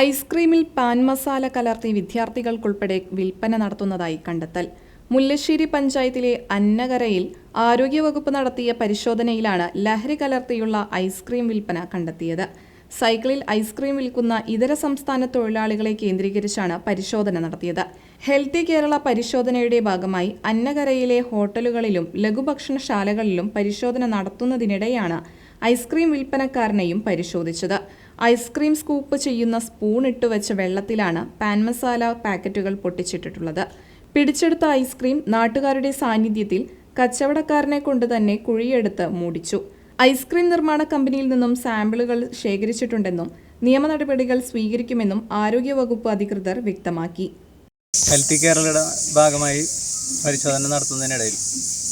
ഐസ്ക്രീമിൽ pan masala കലർത്തി വിദ്യാർത്ഥികൾക്കുൾപ്പെടെ വിൽപ്പന നടത്തുന്നതായി കണ്ടെത്തൽ. മുല്ലശ്ശേരി പഞ്ചായത്തിലെ അന്നകരയിൽ ആരോഗ്യവകുപ്പ് നടത്തിയ പരിശോധനയിലാണ് ലഹരി കലർത്തിയുള്ള ഐസ്ക്രീം വിൽപ്പന കണ്ടെത്തിയത്. സൈക്കിളിൽ ഐസ്ക്രീം വിൽക്കുന്ന ഇതര സംസ്ഥാന തൊഴിലാളികളെ കേന്ദ്രീകരിച്ചാണ് പരിശോധന നടത്തിയത്. ഹെൽത്തി കേരള പരിശോധനയുടെ ഭാഗമായി അന്നകരയിലെ ഹോട്ടലുകളിലും ലഘുഭക്ഷണശാലകളിലും പരിശോധന നടത്തുന്നതിനിടെയാണ് ഐസ്ക്രീം വിൽപ്പനക്കാരനെയും പരിശോധിച്ചത്. ഐസ്ക്രീം സ്കൂപ്പ് ചെയ്യുന്ന സ്പൂൺ ഇട്ട് വെച്ച വെള്ളത്തിലാണ് പാൻ മസാല പാക്കറ്റുകൾ പൊട്ടിച്ചിട്ടിട്ടുള്ളത്. പിടിച്ചെടുത്ത ഐസ്ക്രീം നാട്ടുകാരുടെ സാന്നിധ്യത്തിൽ കച്ചവടക്കാരനെ കൊണ്ട് തന്നെ കുഴിയെടുത്ത് മൂടിച്ചു. ഐസ്ക്രീം നിർമ്മാണ കമ്പനിയിൽ നിന്നും സാമ്പിളുകൾ ശേഖരിച്ചിട്ടുണ്ടെന്നും നിയമ നടപടികൾ സ്വീകരിക്കുമെന്നും ആരോഗ്യവകുപ്പ് അധികൃതർ വ്യക്തമാക്കി. ഹെൽത്തി കേരളയുടെ ഭാഗമായി പരിശോധന നടത്തുന്നതിനിടയിൽ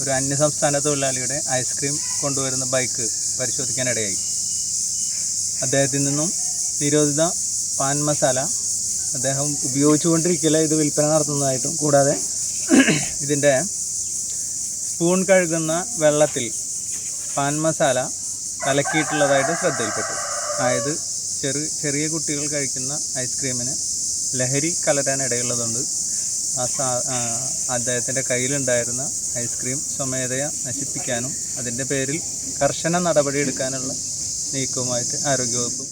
ഒരു അന്യസംസ്ഥാന തൊഴിലാളിയുടെ ഐസ്ക്രീം കൊണ്ടുവരുന്ന ബൈക്ക് പരിശോധിക്കാനിടയായി. അദ്ദേഹത്തിൽ നിന്നും നിരോധിത പാൻ മസാല അദ്ദേഹം ഉപയോഗിച്ചുകൊണ്ടിരിക്കില്ല ഇത് വിൽപ്പന നടത്തുന്നതായിട്ടും കൂടാതെ ഇതിന്റെ സ്പൂൺ കഴുകുന്ന വെള്ളത്തിൽ പാൻ മസാല കലക്കിയിട്ടുള്ളതായിട്ട് ശ്രദ്ധയിൽപ്പെട്ടു. അതായത് ചെറു ചെറിയ കുട്ടികൾ കഴിക്കുന്ന ഐസ്ക്രീമിന് ലഹരി കലരാൻ ഇടയുള്ളതുകൊണ്ട് ആ സാ അദ്ദേഹത്തിന്റെ കയ്യിലുണ്ടായിരുന്ന ഐസ്ക്രീം സ്വമേധയ നശിപ്പിക്കാനും അതിന്റെ പേരിൽ കർശന നടപടി നടപടിയെടുക്കാനുള്ള നീക്കവുമായിട്ട് ആരോഗ്യവകുപ്പ്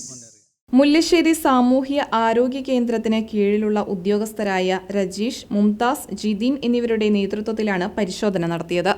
മുല്ലശ്ശേരി സാമൂഹ്യ ആരോഗ്യ കേന്ദ്രത്തിന് കീഴിലുള്ള ഉദ്യോഗസ്ഥരായ രജീഷ് മുംതാസ് ജിദീൻ എന്നിവരുടെ നേതൃത്വത്തിലാണ് പരിശോധന നടത്തിയത്.